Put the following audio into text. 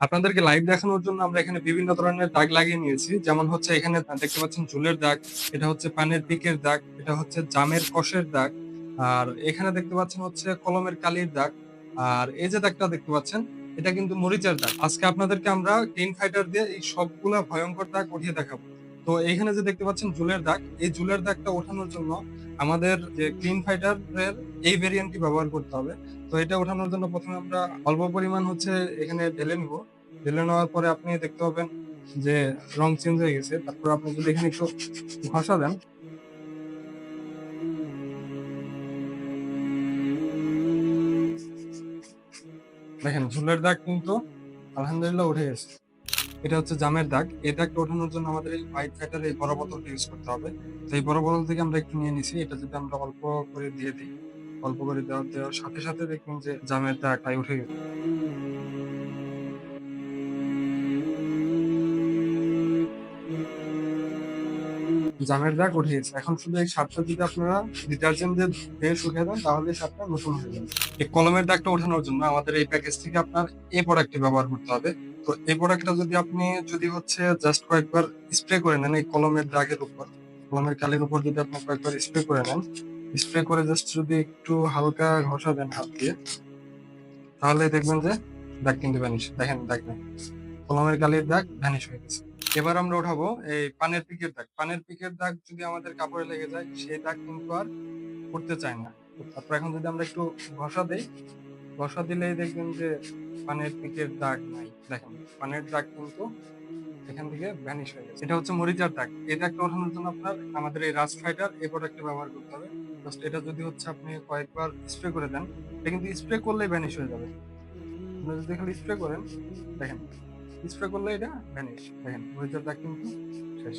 আপনাদেরকে লাইভ দেখানোর জন্য আমরা এখানে বিভিন্ন ধরনের দাগ লাগিয়ে নিয়েছি। যেমন হচ্ছে এখানে দেখতে পাচ্ছেন চুলের দাগ, এটা হচ্ছে পানের পিকের দাগ, এটা হচ্ছে জামের কষের দাগ, আর এখানে দেখতে পাচ্ছেন হচ্ছে কলমের কালির দাগ, আর এই যে দাগটা দেখতে পাচ্ছেন, এটা কিন্তু মরিচের দাগ। আজকে আপনাদেরকে আমরা টিন ফাইটার দিয়ে এই সবগুলা ভয়ঙ্কর দাগ উঠিয়ে দেখাবো। তো এখানে যে দেখতে পাচ্ছেন জুলের দাগ, এই জুলের দাগটা ওঠানোর জন্য আমাদের যে ক্লিন ফাইটার এর এই ভেরিয়েন্টটি ব্যবহার করতে হবে। তো এটা ওঠানোর জন্য প্রথমে আমরা অল্প পরিমাণ হচ্ছে এখানে ঢেলে নিব। ঢেলে নেওয়ার পরে আপনি দেখতে পাবেন যে রং চেঞ্জ হয়ে গেছে। তারপর আপনি যদি এখানে একটু ঘষা দেন। দেখেন ঝুলের দাগ কিন্তু আলহামদুলিল্লাহ উঠে গেছে। এটা হচ্ছে জামের দাগ। এই দাগটা ওঠানোর জন্য আমাদের এই হোয়াইট ফাইটার এই বড় বোতলটা ইউজ করতে হবে। তো এই বড় বোতল থেকে আমরা একটু নিয়ে নিছি। এটা যদি আমরা অল্প করে দিয়ে দিই, অল্প করে দেওয়ার দেওয়ার সাথে সাথে দেখবেন যে জামের দাগটাই উঠে গেছে। জামের দাগ উঠে এখন শুধু এই সারটা যদি আপনারা ডিটারজেন্ট দিয়ে ধুয়ে শুকিয়ে দেন, তাহলে সারটা নতুন হয়ে যাবে। এই কলমের দাগটা ওঠানোর জন্য আমাদের এই প্যাকেজ থেকে আপনার এই প্রোডাক্টটি ব্যবহার করতে হবে। তো এই প্রোডাক্টটা যদি আপনি যদি হচ্ছে জাস্ট কয়েকবার স্প্রে করে নেন, এই কলমের দাগের উপর, কলমের কালির উপর যদি আপনি কয়েকবার স্প্রে করে নেন স্প্রে করে জাস্ট যদি একটু হালকা ঘষা দেন হাত দিয়ে, তাহলে দেখবেন যে দাগ কিন্তু ভ্যানিশ দেখেন দাগ নেই। কলমের কালির দাগ ভ্যানিশ হয়ে গেছে। এবার আমরা উঠাবো এই পানের পিকের দাগ। পানের পিকের দাগ যদি আমাদের কাপড়ে লেগে যায়, সেই দাগ কিন্তু আর উঠতে চায় না। তারপর এখন যদি আমরা একটু ঘষা দেই, ঘষা দিলেই দেখবেন যে পানের পিকের দাগ নাই। দেখেন, পানের দাগ কিন্তু এখান থেকে ভ্যানিশ হয়ে গেছে। এটা হচ্ছে মরিচার দাগ। এই দাগটা ওঠানোর জন্য আপনার আমাদের এই রাস্ট ফাইটার এই প্রোডাক্টটা ব্যবহার করতে হবে। জাস্ট এটা যদি হচ্ছে আপনি কয়েকবার স্প্রে করে দেন, এটা কিন্তু স্প্রে করলেই ভ্যানিশ হয়ে যাবে। আপনি যদি খালি স্প্রে করেন, দেখেন স্প্রে করলে এটা ভ্যানিশ দেখেন মরিচার দাগ কিন্তু শেষ।